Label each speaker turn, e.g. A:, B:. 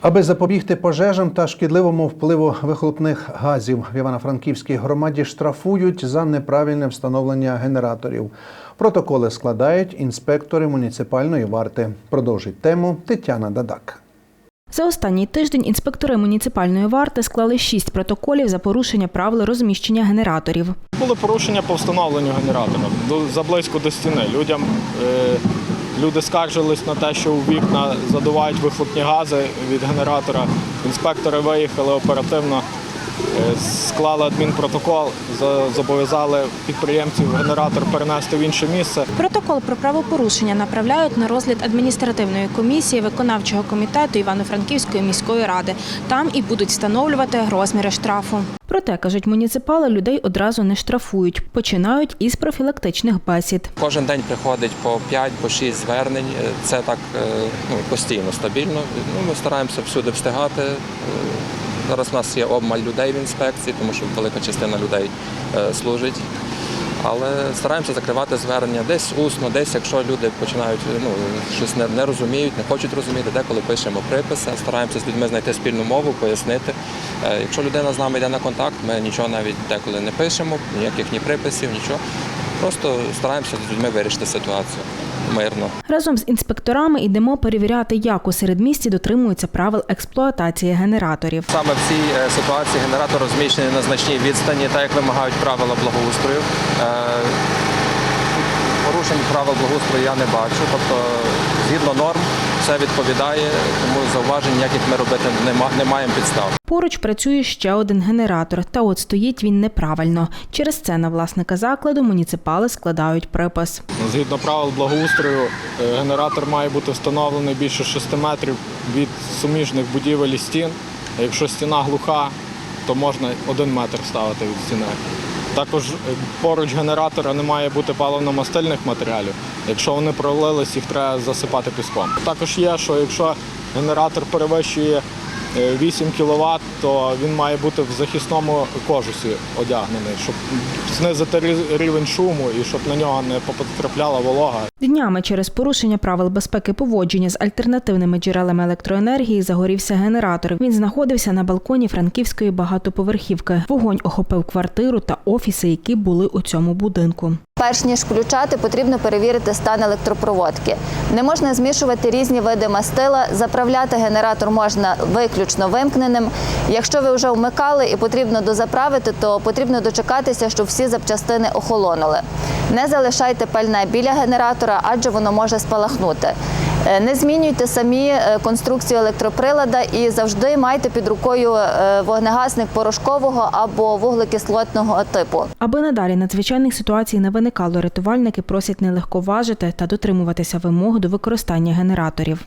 A: Аби запобігти пожежам та шкідливому впливу вихлопних газів в Івано-Франківській громаді штрафують за неправильне встановлення генераторів. Протоколи складають інспектори муніципальної варти. Продовжить тему Тетяна Дадак.
B: За останній тиждень інспектори муніципальної варти склали шість протоколів за порушення правил розміщення генераторів.
C: Були порушення по встановленню генератора до- заблизько до стіни. Людям е, люди скаржились на те, що у вікна задувають вихлопні гази від генератора. Інспектори виїхали оперативно, склали адмінпротокол, зобов'язали підприємців генератор перенести в інше місце.
B: Протокол про правопорушення направляють на розгляд адміністративної комісії виконавчого комітету Івано-Франківської міської ради. Там і будуть встановлювати розміри штрафу. Проте, кажуть муніципали, людей одразу не штрафують. Починають із профілактичних бесід.
D: Кожен день приходить по 5 по 6 звернень. Е, Це так е, ну, постійно, стабільно. Ну, ми стараємося всюди встигати. Е, Зараз у нас є обмаль людей в інспекції, тому що велика частина людей е, служить. Але стараємося закривати звернення десь усно, десь, якщо люди починають ну, щось не, не розуміють, не хочуть розуміти, деколи пишемо приписи, стараємося з людьми знайти спільну мову, пояснити. Е, Якщо людина з нами йде на контакт, ми нічого навіть деколи не пишемо, ніяких ні приписів, нічого. Просто стараємося з людьми вирішити ситуацію мирно.
B: Разом з інспекторами йдемо перевіряти, як у середмісті дотримуються правил експлуатації генераторів.
D: Саме в цій е, ситуації генератор розміщений на значній відстані, так як вимагають правила благоустрою. Е, Порушень правил благоустрою я не бачу. Тобто, згідно норм, все відповідає, тому зауважень ніяких ми робити не не маємо підстав.
B: Поруч працює ще один генератор, та от стоїть він неправильно. Через це на власника закладу муніципали складають припис.
C: Згідно правил благоустрою, е, генератор має бути встановлений більше 6 метрів від суміжних будівель і стін. Якщо стіна глуха, то можна один метр ставити від стіни. Також е, поруч генератора не має бути паливно-мастильних матеріалів. Якщо вони пролились, їх треба засипати піском. Також є, що якщо генератор перевищує 8 кВт, то він має бути в захисному кожусі одягнений, щоб знизити рівень шуму і щоб на нього не потрапляла волога.
B: Днями через порушення правил безпеки поводження з альтернативними джерелами електроенергії загорівся генератор. Він знаходився на балконі франківської багатоповерхівки. Вогонь охопив квартиру та офіси, які були у цьому будинку.
E: Перш ніж включати, потрібно перевірити стан електропроводки. Не можна змішувати різні види мастила. Заправляти генератор можна виключно вимкненим. Якщо ви вже вмикали і потрібно дозаправити, то потрібно дочекатися, щоб всі запчастини охолонули. Не залишайте пальне біля генератора, адже воно може спалахнути. Е, Не змінюйте самі е, конструкцію електроприлада і завжди майте під рукою е, вогнегасник порошкового або вуглекислотного типу.
B: Аби надалі надзвичайних ситуацій не виникало, рятувальники просять не легковажити та дотримуватися вимог до використання генераторів.